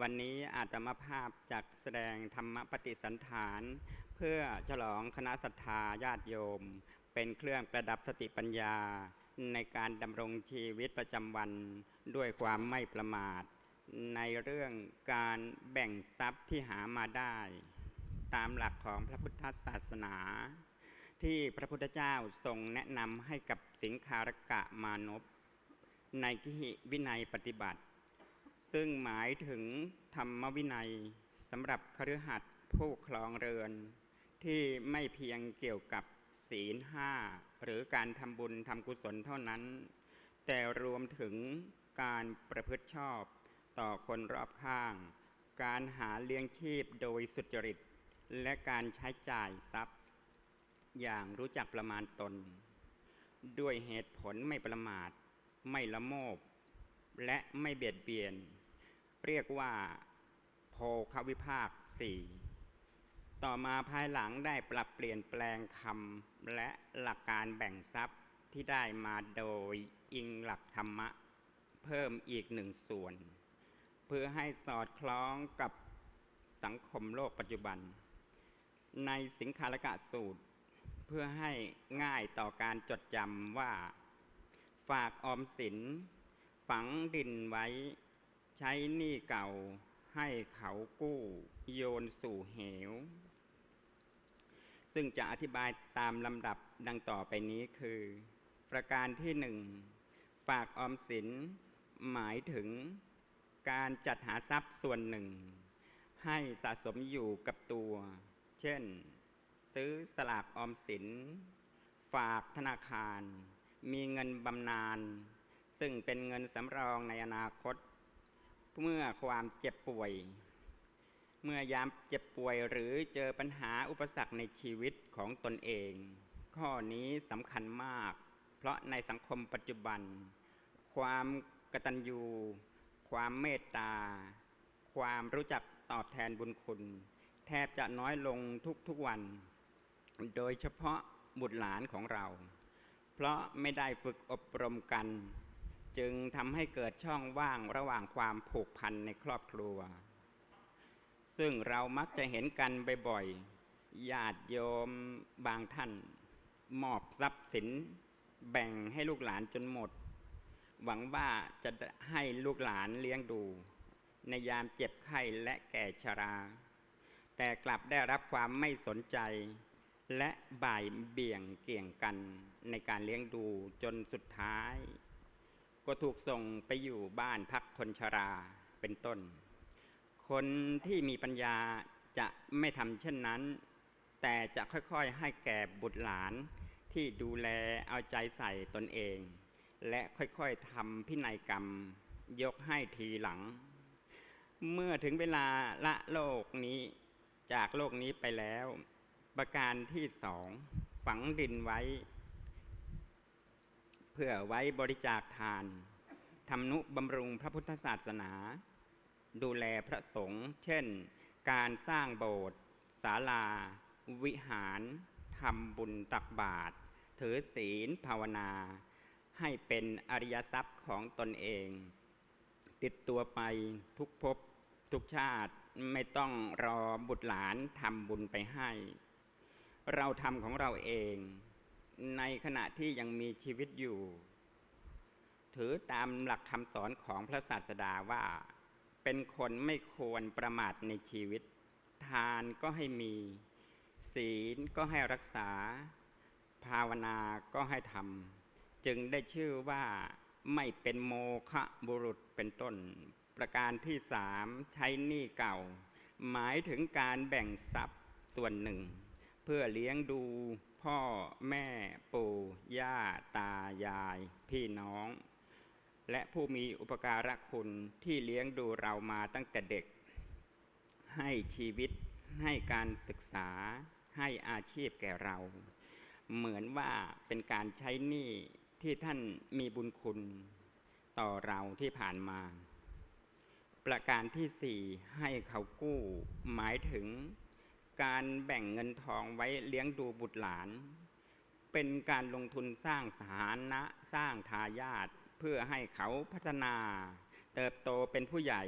วันนี้อาตมาภาพจากแสดงธรรมปฏิสันฐาน เพื่อฉลองคณะศรัทธาญาติโยม เป็นเครื่องประดับสติปัญญา ในการดำรงชีวิตประจำวันด้วยความไม่ประมาท ในเรื่องการแบ่งทรัพย์ที่หามาได้ ตามหลักของพระพุทธศาสนา ที่พระพุทธเจ้าทรงแนะนำให้กับสิงคารกะมานพในกิหิวินัยปฏิบัติ ซึ่งหมายถึงธรรมวินัยสำหรับคฤหัสถ์ผู้ครองเรือน ที่ไม่เพียงเกี่ยวกับศีลห้าหรือการทำบุญทำกุศลเท่านั้น แต่รวมถึงการประพฤติชอบต่อคนรอบข้าง การหาเลี้ยงชีพโดยสุจริต และการใช้จ่ายทรัพย์ อย่างรู้จักประมาณตน ด้วยเหตุผลไม่ประมาท ไม่ละโมบ และไม่เบียดเบียน เรียกว่าโภควิภาคสี่ต่อมาภายหลังได้ปรับเปลี่ยนแปลงคำและหลักการแบ่งทรัพย์ที่ได้มาโดยอิงหลักธรรมะ เพิ่มอีกหนึ่งส่วน เพื่อให้สอดคล้องกับสังคมโลกปัจจุบัน ในสิงคารกะสูตร เพื่อให้ง่ายต่อการจดจำว่า ฝากออมสิน ฝังดินไว้ ใช้หนี้เก่าให้เขากู้โยนสู่เหว ซึ่งจะอธิบายตามลำดับดังต่อไปนี้คือ ประการที่หนึ่งฝากออมสินหมายถึงการจัดหาทรัพย์ส่วนหนึ่ง ให้สะสมอยู่กับตัว เช่น ซื้อสลากออมสิน ฝากธนาคาร มีเงินบำนาญซึ่งเป็นเงินสำรองในอนาคต เมื่อความเจ็บป่วย เมื่อยามเจ็บป่วยหรือเจอปัญหาอุปสรรคในชีวิตของตนเอง ข้อนี้สำคัญมาก เพราะในสังคมปัจจุบัน ความกตัญญู ความเมตตา ความรู้จักตอบแทนบุญคุณ แทบจะน้อยลงทุกๆวัน โดยเฉพาะบุตรหลานของเรา เพราะไม่ได้ฝึกอบรมกัน จึงทำให้เกิดช่องว่างระหว่างความผูกพันในครอบครัว ซึ่งเรามักจะเห็นกันบ่อยๆญาติโยมบางท่าน มอบทรัพย์สิน แบ่งให้ลูกหลานจนหมด หวังว่าจะให้ลูกหลานเลี้ยงดู ในยามเจ็บไข้และแก่ชรา แต่กลับได้รับความไม่สนใจ และบ่ายเบี่ยงเกี่ยงกันในการเลี้ยงดูจนสุดท้าย ก็ถูกส่งไปอยู่บ้านพักคนชราเป็นต้น คนที่มีปัญญาจะไม่ทำเช่นนั้น แต่จะค่อยๆให้แก่บุตรหลานที่ดูแลเอาใจใส่ตนเอง และค่อยๆทำพินัยกรรม ยกให้ทีหลัง เมื่อถึงเวลาละโลกนี้จากโลกนี้ไปแล้ว ประการที่สองฝังดินไว้ เพื่อไว้บริจาคทานทำนุบำรุงพระพุทธศาสนา ดูแลพระสงฆ์เช่น การสร้างโบสถ์ศาลา วิหารทำบุญตักบาตรถือศีลภาวนา ให้เป็นอริยทรัพย์ของตนเอง ติดตัวไปทุกภพทุกชาติไม่ต้องรอบุตรหลานทำบุญไปให้ เราทำของเราเอง ในขณะที่ยังมีชีวิตอยู่ ถือตามหลักคำสอนของพระศาสดาว่า เป็นคนไม่ควรประมาทในชีวิต ทานก็ให้มี ศีลก็ให้รักษา ภาวนาก็ให้ทำจึงได้ชื่อว่าไม่เป็นโมฆะบุรุษเป็นต้น ประการที่สามใช้หนี้เก่า หมายถึงการแบ่งทรัพย์ส่วนหนึ่ง พื่อเลี้ยงดูพ่อแม่ปู่ย่าตายาย พี่น้อง และผู้มีอุปการะคุณที่เลี้ยงดูเรามาตั้งแต่เด็ก ให้ชีวิตให้การศึกษาให้อาชีพแก่เรา เหมือนว่าเป็นการใช้หนี้ที่ท่านมีบุญคุณ ต่อเราที่ผ่านมา ประการที่สี่ให้เขากู้หมายถึง การแบ่งเงินทองไว้เลี้ยงดูบุตรหลาน เป็นการลงทุนสร้างสถานะสร้างทายาทเพื่อให้เขาพัฒนา เติบโตเป็นผู้ใหญ่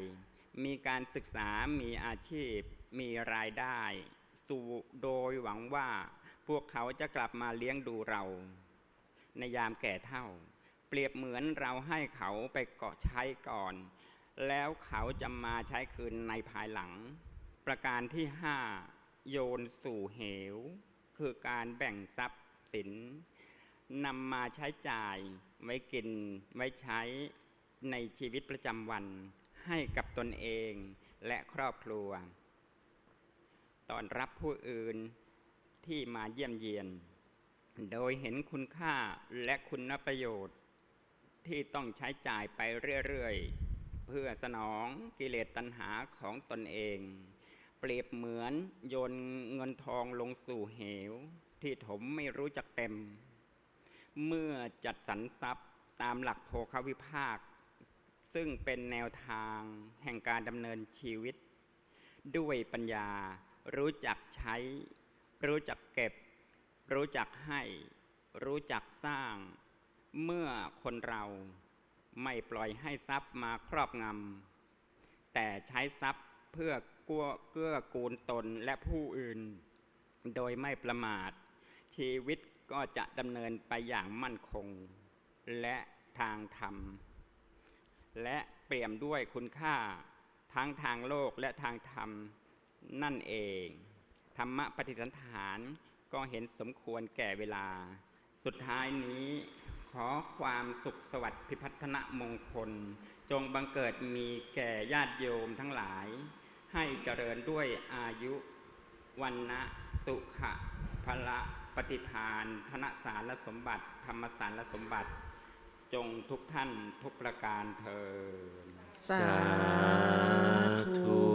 มีการศึกษามีอาชีพ มีรายได้ สู่โดยหวังว่าพวกเขาจะกลับมาเลี้ยงดูเรา ในยามแก่เท่า เปรียบเหมือนเราให้เขาไปเกาะใช้ก่อน แล้วเขาจะมาใช้คืนในภายหลัง ประการที่ห้า โยนสู่เหว คือการแบ่งทรัพย์สินนำมาใช้จ่ายไว้กินไว้ใช้ในชีวิตประจำวัน ให้กับตนเองและครอบครัว ตอนรับผู้อื่นที่มาเยี่ยมเยียน โดยเห็นคุณค่าและคุณประโยชน์ ที่ต้องใช้จ่ายไปเรื่อย ๆ เพื่อสนองกิเลสตัณหาของตนเอง เปรียบเหมือนโยนเงินทองลงสู่เหว ที่ถมไม่รู้จักเต็ม เมื่อจัดสรรทรัพย์ตามหลักโภควิภาค ซึ่งเป็นแนวทางแห่งการดำเนินชีวิต ด้วยปัญญารู้จักใช้ รู้จักเก็บ รู้จักให้ รู้จักสร้าง เมื่อคนเราไม่ปล่อยให้ทรัพย์มาครอบงำแต่ใช้ทรัพย์เพื่อ กัวเกื้อกูลตนและผู้อื่น โดยไม่ประมาท ชีวิตก็จะดำเนินไปอย่างมั่นคง และทางธรรม และเปี่ยมด้วยคุณค่าทั้งทางโลกและทางธรรมนั่นเอง ธรรมะปฏิสันฐานก็เห็นสมควรแก่เวลา สุดท้ายนี้ขอความสุขสวัสดิ์พิพัฒนมงคล จงบังเกิดมีแก่ญาติโยมทั้งหลาย ให้เจริญด้วยอายุวันนะสุขะพละปฏิพานธนสารสมบัติ ธรรมสารสมบัติ จงทุกท่านทุกประการเทินสาธุ